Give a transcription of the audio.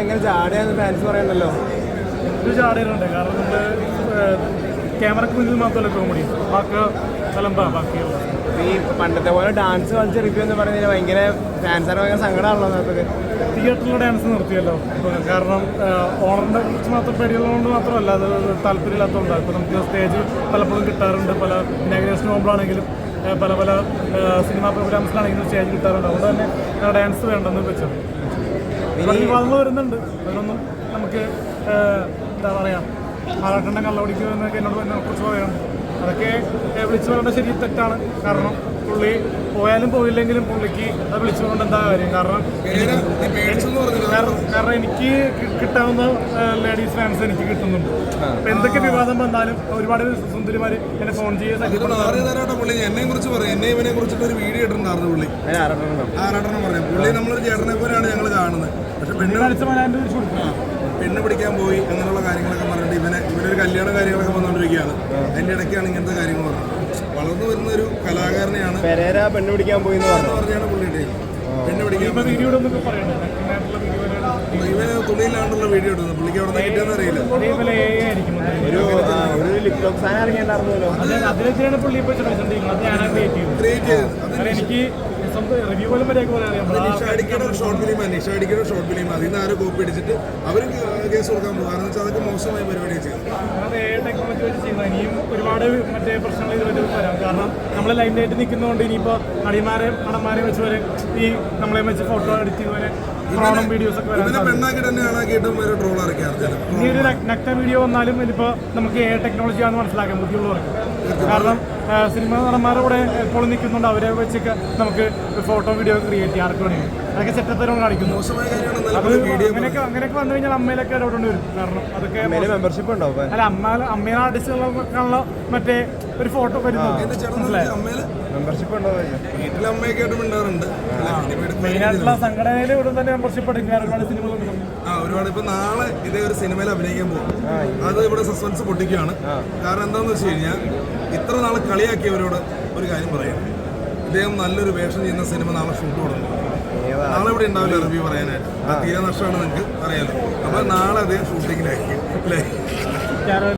ഭയങ്കര ജാടയാന്ന് ഫാൻസ് പറയുന്നല്ലോ. ഇത് ചാടിയിട്ടുണ്ട് കാരണം നമ്മൾ ക്യാമറക്ക് മുന്നിൽ മാത്രമല്ല കോമഡി ബാക്കി കലമ്പാ ബാക്കിയുള്ള. ഈ പണ്ടത്തെ പോലെ ഡാൻസ് കളിച്ച് റിവ്യൂ എന്ന് പറയുന്നത് ഭയങ്കര ഫാൻസാണ് ഭയങ്കര സങ്കടമാണല്ലോ തിയേറ്ററിലെ ഡാൻസ് നിർത്തിയല്ലോ. കാരണം ഓണറിനെ കുറിച്ച് മാത്രം പേടിയുള്ളതുകൊണ്ട് മാത്രമല്ല അത് താല്പര്യമില്ലാത്തതുകൊണ്ട്. ഇപ്പോൾ നമുക്ക് സ്റ്റേജ് പലപ്പോഴും കിട്ടാറുണ്ട്. പല ഇനാഗ്രേഷൻ പോകുമ്പോഴാണെങ്കിലും പല പല സിനിമാ പ്രോഗ്രാംസിലാണെങ്കിലും സ്റ്റേജ് കിട്ടാറുണ്ട്. അതുകൊണ്ട് തന്നെ ഡാൻസ് വേണ്ടെന്ന് വെച്ചത് വിവാദങ്ങൾ വരുന്നുണ്ട്. അതിനൊന്നും നമുക്ക് എന്താ പറയുക ആറാട്ടണ്ണ കള്ളപിടിക്കുക എന്നൊക്കെ എന്നോട് കുറച്ച് കുറിച്ച് പറയാം അതൊക്കെ വിളിച്ചു പറയേണ്ട ശരി തെറ്റാണ്. കാരണം പുള്ളി പോയാലും പോയില്ലെങ്കിലും പുള്ളിക്ക് അത് വിളിച്ചുകൊണ്ട് എന്താ കാര്യം? കാരണം കാരണം കാരണം എനിക്ക് കിട്ടാവുന്ന ലേഡീസ് ഫാൻസ് എനിക്ക് കിട്ടുന്നുണ്ട്. അപ്പൊ എന്തൊക്കെ വിവാദം വന്നാലും ഒരുപാട് സുന്ദരിമാര് എന്നെ ഫോൺ ചെയ്യുന്നത് എന്നെ കുറിച്ച് പറയും. എന്നെ ഇവനെ കുറിച്ചിട്ട് ഒരു വീഡിയോ ഇട്ടിട്ടുണ്ടായിരുന്നു പുള്ളി. പറയാം പുള്ളി നമ്മളൊരു ചേട്ടനെ പോലെയാണ് ഞങ്ങൾ കാണുന്നത്. പക്ഷെ പെണ്ണ് പെണ്ണ് പിടിക്കാൻ പോയി അങ്ങനെയുള്ള കാര്യങ്ങളൊക്കെ പറഞ്ഞിട്ട് ഇവനെ ഇവനൊരു കല്യാണ കാര്യങ്ങളൊക്കെ വന്നുകൊണ്ടിരിക്കുകയാണ് അതിന്റെ ഇടയ്ക്കാണ് ഇങ്ങനത്തെ കാര്യങ്ങൾ പറഞ്ഞത് വളർന്നു വരുന്ന ഒരു കലാകാരനെയാണ് പെരേര പെണ്ണ് പിടിക്കാൻ പോയി പറഞ്ഞാണ് പുള്ളിയുടെ പെണ്ണ് പിടിക്കാൻ ഇവന് തുണിയിലാണ്ടുള്ള വീഡിയോ ഇടുന്നത്. പുള്ളിക്ക് അവിടെ കിട്ടിയെന്ന് അറിയില്ല. ഒരു ഒരു ലിപ് ലോക്ക് സാധനം ഇറങ്ങിയിട്ടുണ്ടായിരുന്നല്ലോ. ക്രിയേറ്റ് ചെയ്തത് ക്രിയേറ്റ് ചെയ്തത് എനിക്ക് ഷോർട്ട് ഫിലിം നിഷ അടിക്കുന്ന ഷോർട്ട് ഫിലിം അതിൽ നിന്ന് ആരും കോപ്പി അടിച്ചിട്ട് അവർ കേസ് കൊടുക്കാൻ പോകും. കാരണം വെച്ചാൽ അതൊക്കെ മോശമായ പരിപാടിയാണ് ചെയ്യുന്നത്. ഇനിയും ഒരുപാട് മറ്റേ പ്രശ്നങ്ങൾ ഇതുവരെ വരാം കാരണം നമ്മളെ ലൈൻ ലൈറ്റ് നിൽക്കുന്നതുകൊണ്ട് ഇനിയിപ്പോൾ നടിമാരെ നടന്മാരെ വെച്ച് വരെ ഈ നമ്മളെ വെച്ച് ഫോട്ടോ എഡിറ്റ് വരെ വീഡിയോസ് ഒക്കെ ഇനി ഒരു നഗ്ന വീഡിയോ വന്നാലും ഇതിപ്പോ നമുക്ക് എ ടെക്നോളജി ആണെന്ന് മനസ്സിലാക്കാൻ ബുദ്ധിയുള്ളവർക്ക്. കാരണം സിനിമ നടന്മാരുടെ കൂടെ എപ്പോഴും നിൽക്കുന്നുണ്ട് അവരെ വെച്ചൊക്കെ നമുക്ക് ഫോട്ടോ വീഡിയോ ക്രിയേറ്റ് ചെയ്യാം ആർക്ക് വേണമെങ്കിൽ അതൊക്കെ സെറ്റപ്പ് കാണിക്കുന്നു. അങ്ങനെയൊക്കെ അങ്ങനെയൊക്കെ വന്നു കഴിഞ്ഞാൽ അമ്മയിലൊക്കെ ഇടപെടേണ്ടി വരും. കാരണം അതൊക്കെ മെമ്പർഷിപ്പ് ഉണ്ടോ അല്ല അമ്മ അമ്മയെ ആർട്ടിസ്റ്റുകളൊക്കെയുള്ള മറ്റേ ഒരു ഫോട്ടോ ചേട്ടൻ മെമ്പർഷിപ്പ് ഉണ്ടോ മെയിനായിട്ടുള്ള സംഘടനയിൽ തന്നെ മെമ്പർഷിപ്പ് എടുക്കുക ഒരുപാട് സിനിമകളുണ്ട് ആ ഒരുപാട് ഇപ്പൊ നാളെ ഇതേ ഒരു സിനിമയിൽ അഭിനയിക്കാൻ പോകും. അത് ഇവിടെ സസ്പെൻസ് പൊട്ടിക്കുകയാണ് കാരണം എന്താന്ന് വെച്ച് കഴിഞ്ഞാൽ ഇത്ര നാൾ കളിയാക്കിയവരോട് ഒരു കാര്യം പറയാം. ഇദ്ദേഹം നല്ലൊരു വേഷം ചെയ്യുന്ന സിനിമ നാളെ ഷൂട്ട് തുടങ്ങും. നാളെ ഇവിടെ ഉണ്ടാവില്ല റിവ്യൂ പറയാനായിട്ട്. തീരെ നഷ്ടമാണ് നിങ്ങൾക്ക് അറിയാലോ. അപ്പൊ നാളെ അദ്ദേഹം ഷൂട്ടിങ്ങിലായിരിക്കും അല്ലേ?